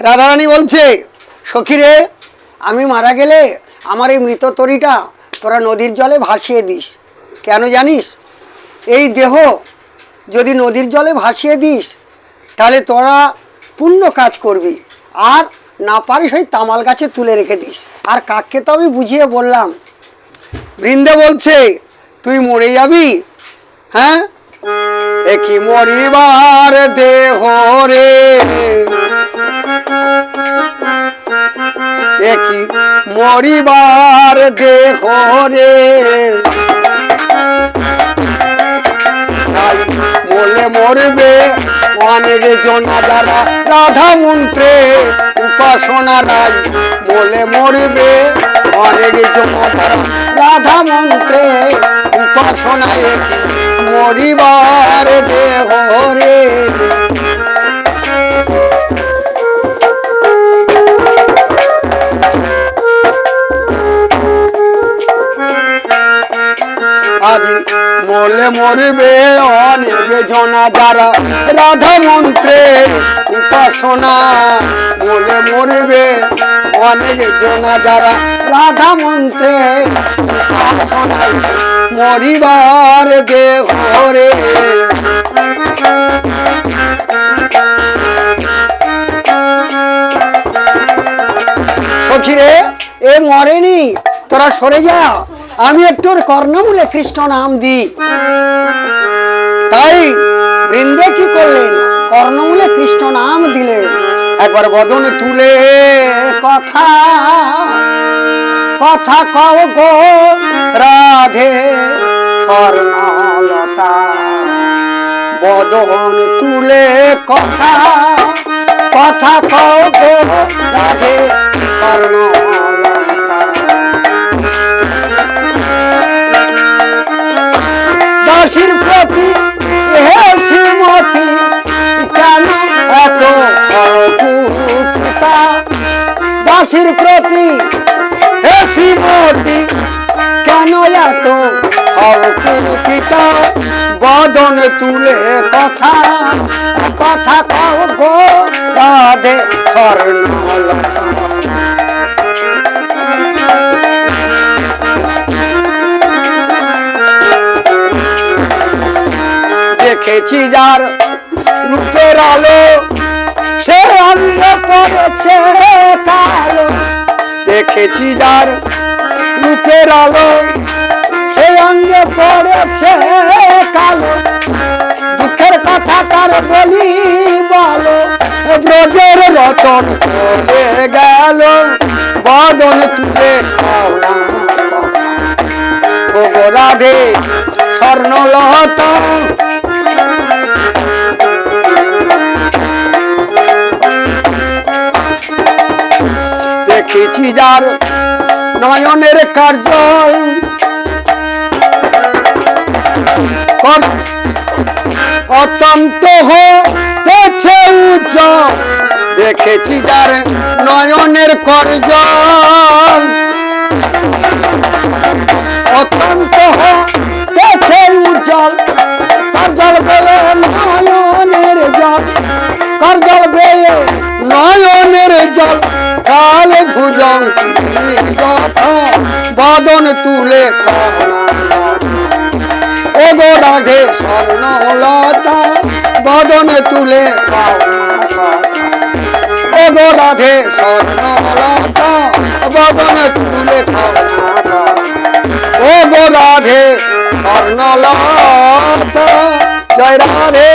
রাধারানী বলছে সখীরে আমি মারা গেলে আমার এই মৃত তরিটা তোরা নদীর জলে ভাসিয়ে দিস। কেন জানিস? এই দেহ যদি নদীর জলে ভাসিয়ে দিস, তাহলে তোরা পূর্ণ কাজ করবি। আর না পারিস ওই তামাল গাছে তুলে রেখে দিস। আর কাককে তো আমি বুঝিয়ে বললাম। বৃন্দে বলছে, তুই মরে যাবি? হ্যাঁ? একই মরিবার দেহ রে? মরিবার দেহ রে। বলে মরবে অনেক জনা যারা। রাধা মন্ত্রে উপাসনা নাই বলে মরবে অনেক জনা যারা। রাধা মন্ত্রে উপাসনায় মরিবার দেহ রে। আজ মলে মরবে অনেক জনা যারা রাধা মন্ত্রে উপাসনা, বলে মরবে অনেক জনা যারা রাধা মন্ত্রে উপাসনা মরিবার দেহ এ মরেনি, তোরা সরে যা। আমি একটু কর্ণমূলে কৃষ্ণ নাম দিই তাই বৃন্দে কি করলেন? কর্ণমূলে কৃষ্ণ নাম দিলেন। একবার বদন তুলে কথা কথা কও গো রাধে স্বর্ণলতা বদন তুলে কথা কথা কও গো রাধে স্বর্ণলতা দাসীর প্রতি হে শ্রীমতী, কেন এত অকুপিতা দাসীর প্রতি হে শ্রীমতী, কেন এত অকুপিতা বদন তুলে কথা কথা কও গো রাধে স্বর্ণলতা। দেখেছি যার রূপের আলো, সে অন্য পড়েছে কালো। দেখেছি যার রূপের আলো, সে অঙ্গে পড়েছে কালো। দুঃখের কথা তার বলি বলো? ব্রজের রতন চলে গেল, বদন তুলে রাধে স্বর্ণলতা দেখেছি যার নয়নের কার্য অতন্ত উজ্জ্বল। দেখেছি যার নয়নের করজল বদন তুলে ও গো রাধে স্বর্ণলতা, বদন তুলে ও গো রাধে স্বর্ণলতা, বদন তুলে ও গো রাধে স্বর্ণলতা, জয় রাধে।